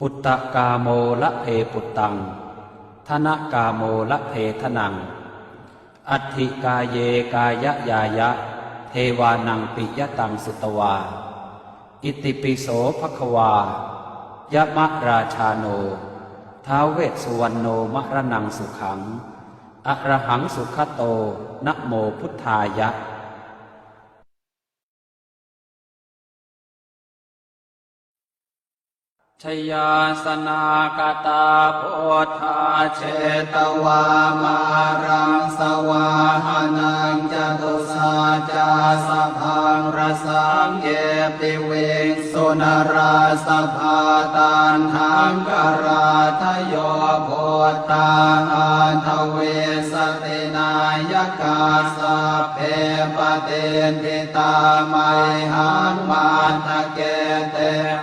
ปุตตะกาโมละเพปุตตัง ธนกาโมละเพทนัง อัติกาเยกายะยายะ เทวานังปิยตังสุตวา อิติปิโสภควายะมะราชาโน ท้าวเวสสุวรรณโนมรนังสุขังอะระหังสุขโตนะโมพุทธายะ ชยาสนากตาโพธาเชตวามารังสวาหานังจตุสาจาสพังรสังเยปิเว นราสภาตันหังกราทโยโพธาอันทเวสตินายกาสเพปเตนทิตาไมหังมาตะเกเต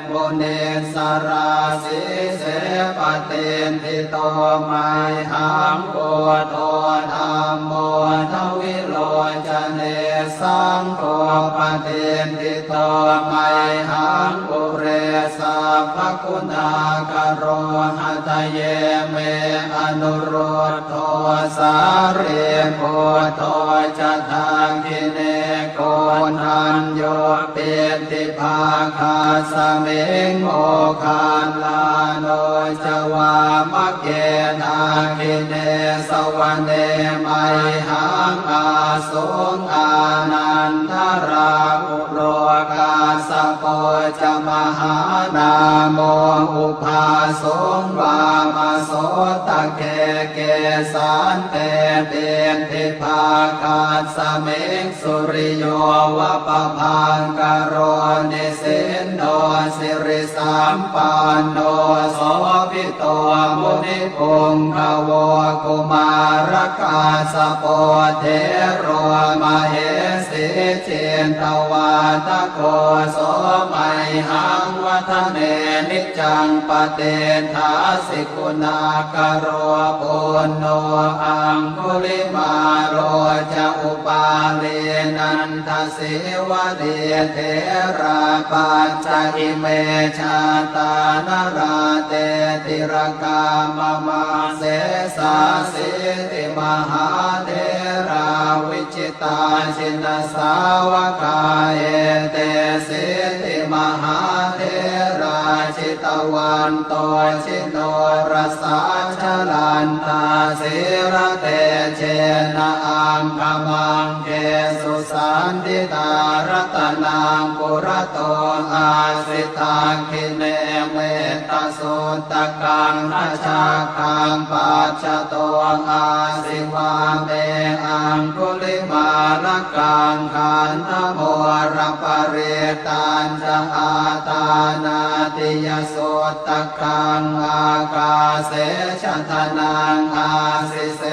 บุเนสราสิเสปเตนทิโตไมหังโกโต สัพพคุณากโรหัตเยเมอนุโรธโทสาเรโพโตจะทางกิเนโกนันโยเปติภาคาสเมงโมคาลาโนจวามะเกนาคิเนสวเนไมหังอาสงอานันทราอุโรกาส จะมหานาโมอุภาสงวามาโสตะเกเกสานเตเตนทิภาคาสเมงสุริโยวะปะพังกโรนิสินโนสิริสามปานโนโสภิโตมุนิพงขวกุมารกาสโปเทโรมาเห เจนตวาตโกโสไมหังวัฒเนนิจังปเตทาสิกุณากโรปุณโนอังคุลิมาโรจะอุปาเรนันทสิวเดเทราปัจจอิเมชาตานราเตติรกามมาเสสาสิติมหา จิตาชินสาวกาเอเตสิติมหา ตวันโตชิโนรสาชลันตาสิระเตเชนะอังคมังเกสุสันติตารัตนังปุระโตอาสิตังคิเนเมตตาสุตกังนาชาคังปัจจโตอาสิวาเมอังคุลิมาลกังขันธโมรปเรตันจะอาตานาติยสุตตังอากาเสชะทนังอาสิเส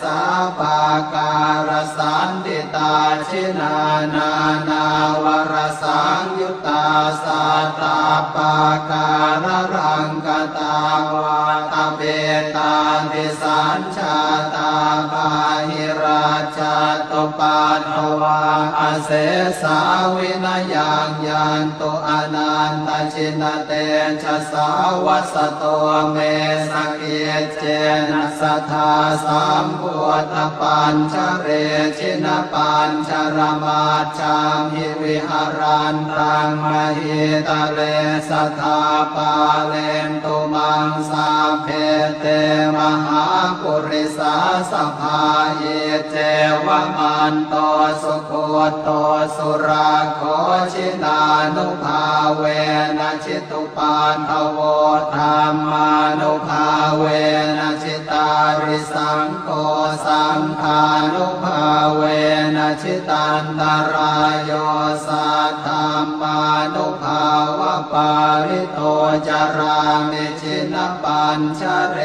สาปาการสันติตาชินานานาวรสังยุตตาสาตาปาการรังกตาวาตเบตาติส ชาตปาทวาอาเสสาวินยังยันตุอนันตชินเตชะสาวัสโตเมสกเกเจนะสทธาสัมพุทธปัญชเรชินปัญชรมาชามหิวิหารันตังมหิตะเลสทธาปาเลนตุมังสาเพเตมหาปุริสาสภาเยเจวมันโตสุโคโตสุราโคชินานุภาเวนะชิตุปานทโวธรรมานุภาเวนะชิตาริสังโฆสังฆานุภาเวนะชิตันตรายโยสัทธามานุภาวะปาริโตจารามิชินปัญชเร